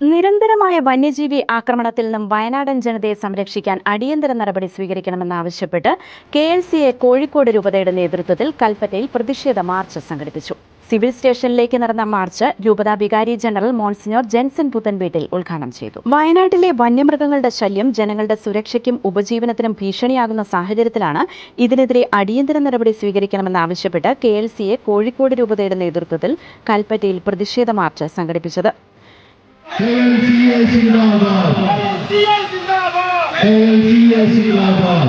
നിരന്തരമായ വന്യജീവി ആക്രമണത്തിൽ നിന്നും വയനാടൻ ജനതയെ സംരക്ഷിക്കാൻ അടിയന്തര നടപടി സ്വീകരിക്കണമെന്നാവശ്യപ്പെട്ട് K L C A Kozhikode രൂപതയുടെ നേതൃത്വത്തിൽ കൽപ്പറ്റയിൽ പ്രതിഷേധ മാർച്ച് സംഘടിപ്പിച്ചു. സിവിൽ സ്റ്റേഷനിലേക്ക് നടന്ന മാർച്ച് രൂപത വികാരി ജനറൽ മോൺസിനോർ ജെൻസൺ പുത്തൻവീട്ടിൽ ഉദ്ഘാടനം ചെയ്തു. വയനാട്ടിലെ വന്യമൃഗങ്ങളുടെ ശല്യം ജനങ്ങളുടെ സുരക്ഷയ്ക്കും ഉപജീവനത്തിനും ഭീഷണിയാകുന്ന സാഹചര്യത്തിലാണ് ഇതിനെതിരെ അടിയന്തര നടപടി സ്വീകരിക്കണമെന്നാവശ്യപ്പെട്ട് K L C A Kozhikode രൂപതയുടെ നേതൃത്വത്തിൽ കൽപ്പറ്റയിൽ പ്രതിഷേധ മാർച്ച് സംഘടിപ്പിച്ചത്. KLCA Zindabad! KLCA Zindabad!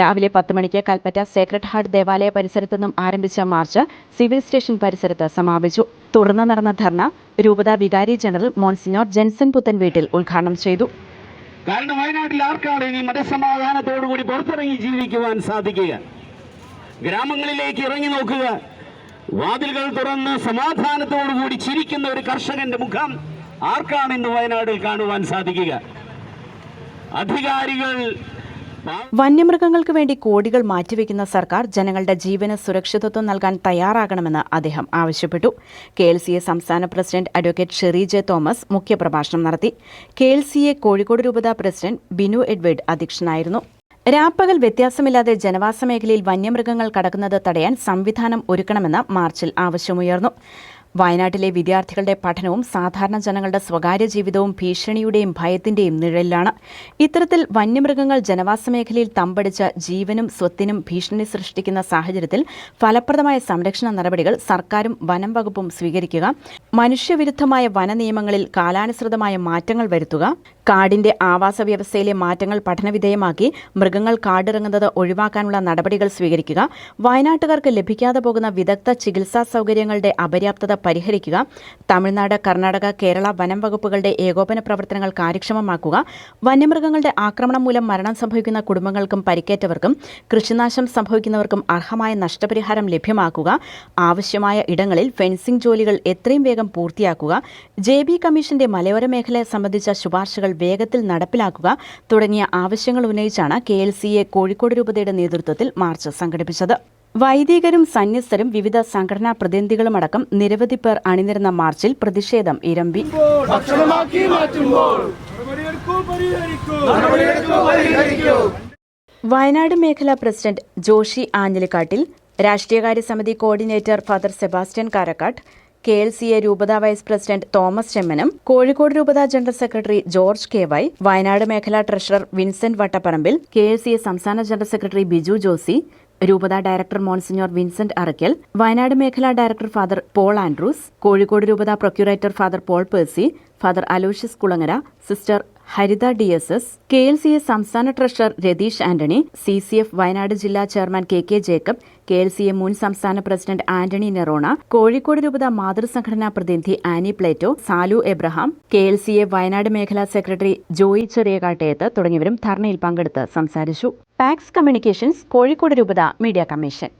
രാവിലെ പത്ത് മണിക്ക് കൽപ്പറ്റ സേക്രഡ് ഹാർട്ട് ദേവാലയ പരിസരത്തു നിന്നും ആരംഭിച്ച മാർച്ച് സിവിൽ സ്റ്റേഷൻ പരിസരത്ത് സമാപിച്ചു തുടർന്ന് നടന്ന ധർണ രൂപത വികാരി ജനറൽ മോൺസിനോർ ജെൻസൺ പുത്തൻ വീട്ടിൽ ഉദ്ഘാടനം ചെയ്തു കാരണം വയനാട്ടിൽ ആർക്കാണ് ഇനി മനസ്സമാധാനത്തോടുകൂടി പുറത്തിറങ്ങി ജീവിക്കുവാൻ സാധിക്കുക ഗ്രാമങ്ങളിലേക്ക് ഇറങ്ങി നോക്കുക വാതിലുകൾ തുറന്ന് സമാധാനത്തോടുകൂടി ചിരിക്കുന്ന ഒരു കർഷകന്റെ മുഖം ആർക്കാണ് ഇന്ന് വയനാട്ടിൽ കാണുവാൻ സാധിക്കുക? അധികാരികൾ വന്യമൃഗങ്ങൾക്ക് വേണ്ടി കോടികൾ മാറ്റിവെക്കുന്ന സർക്കാർ ജനങ്ങളുടെ ജീവന് സുരക്ഷിതത്വം നൽകാൻ തയ്യാറാകണമെന്ന് അദ്ദേഹം ആവശ്യപ്പെട്ടു. കെ എൽ സി എ സംസ്ഥാന president advocate Sherry J Thomas മുഖ്യപ്രഭാഷണം നടത്തി. K L C A Kozhikode രൂപത പ്രസിഡന്റ് ബിനു എഡ്വേർഡ് അധ്യക്ഷനായിരുന്നു. രാപ്പകൽ വ്യത്യാസമില്ലാതെ ജനവാസ മേഖലയിൽ വന്യമൃഗങ്ങൾ കടക്കുന്നത് തടയാൻ സംവിധാനം ഒരുക്കണമെന്ന് മാർച്ചിൽ ആവശ്യമുയർന്നു. വയനാട്ടിലെ വിദ്യാർത്ഥികളുടെ പഠനവും സാധാരണ ജനങ്ങളുടെ സ്വകാര്യ ജീവിതവും ഭീഷണിയുടെയും ഭയത്തിന്റെയും നിഴലിലാണ്. ഇത്തരത്തിൽ വന്യമൃഗങ്ങൾ ജനവാസ മേഖലയിൽ തമ്പടിച്ച ജീവനും സ്വത്തിനും ഭീഷണി സൃഷ്ടിക്കുന്ന സാഹചര്യത്തിൽ ഫലപ്രദമായ സംരക്ഷണ നടപടികൾ സർക്കാരും വനം വകുപ്പും സ്വീകരിക്കുക. മനുഷ്യവിരുദ്ധമായ വന നിയമങ്ങളിൽ കാലാനുസൃതമായ മാറ്റങ്ങൾ വരുത്തുക. കാടിന്റെ ആവാസ വ്യവസ്ഥയിലെ മാറ്റങ്ങൾ പഠനവിധേയമാക്കി മൃഗങ്ങൾ കാടിറങ്ങുന്നത് ഒഴിവാക്കാനുള്ള നടപടികൾ സ്വീകരിക്കുക വയനാട്ടുകാർക്ക് ലഭിക്കാതെ പോകുന്ന വിദഗ്ധ ചികിത്സാ സൗകര്യങ്ങളുടെ അപര്യാപ്തത പരിഹരിക്കുക തമിഴ്നാട് കർണാടക കേരള വനം വകുപ്പുകളുടെ ഏകോപന പ്രവർത്തനങ്ങൾ കാര്യക്ഷമമാക്കുക വന്യമൃഗങ്ങളുടെ ആക്രമണം മൂലം മരണം സംഭവിക്കുന്ന കുടുംബങ്ങൾക്കും പരിക്കേറ്റവർക്കും കൃഷിനാശം സംഭവിക്കുന്നവർക്കും അർഹമായ നഷ്ടപരിഹാരം ലഭ്യമാക്കുക ആവശ്യമായ ഇടങ്ങളിൽ ഫെൻസിംഗ് ജോലികൾ എത്രയും വേഗം പൂർത്തിയാക്കുക ജെ ബി കമ്മീഷന്റെ മലയോര മേഖലയെ സംബന്ധിച്ച ശുപാർശകൾ വേഗത്തിൽ നടപ്പിലാക്കുക തുടങ്ങിയ ആവശ്യങ്ങൾ ഉന്നയിച്ചാണ് K L C A Kozhikode രൂപതയുടെ നേതൃത്വത്തിൽ മാർച്ച് സംഘടിപ്പിച്ചത്. വൈദികരും സന്യസ്തരും വിവിധ സംഘടനാ പ്രതിനിധികളുമടക്കം നിരവധി പേർ അണിനിരുന്ന മാർച്ചിൽ പ്രതിഷേധം ഇരമ്പി. വയനാട് മേഖലാ പ്രസിഡന്റ് ജോഷി ആഞ്ഞിലിക്കാട്ടിൽ രാഷ്ട്രീയകാര്യ സമിതി coordinator father Sebastian Karakkattu K L C A രൂപത വൈസ് പ്രസിഡന്റ് തോമസ് ചെമ്മനും കോഴിക്കോട് രൂപത general secretary George K Y Wayanad മേഖലാ treasurer Vincent Vattaparambil K L C A സംസ്ഥാന ജനറൽ സെക്രട്ടറി ബിജു ജോസി രൂപത director monsignor Vincent Arakkal Wayanad മേഖലാ director father Paul Andrews Kozhikode രൂപത procurator father Paul Percy father Aloysius Kulangara sister Haritha D S S K L C S സംസ്ഥാന treasurer Ratheesh Antony C C F Wayanad ജില്ലാ chairman K K Jacob K L C A മുൻ സംസ്ഥാന president Antony നെറോണ Kozhikode രൂപത മാതൃസംഘടനാ പ്രതിനിധി Annie Plato Salu Abraham K L C A Wayanad മേഖലാ secretary Joy ചെറിയകാട്ടയത്ത് തുടങ്ങിയവരും ധർണയിൽ പങ്കെടുത്ത് സംസാരിച്ചു. പാക്സ് കമ്മ്യൂണിക്കേഷൻസ് കോഴിക്കോട് രൂപത മീഡിയ കമ്മീഷൻ.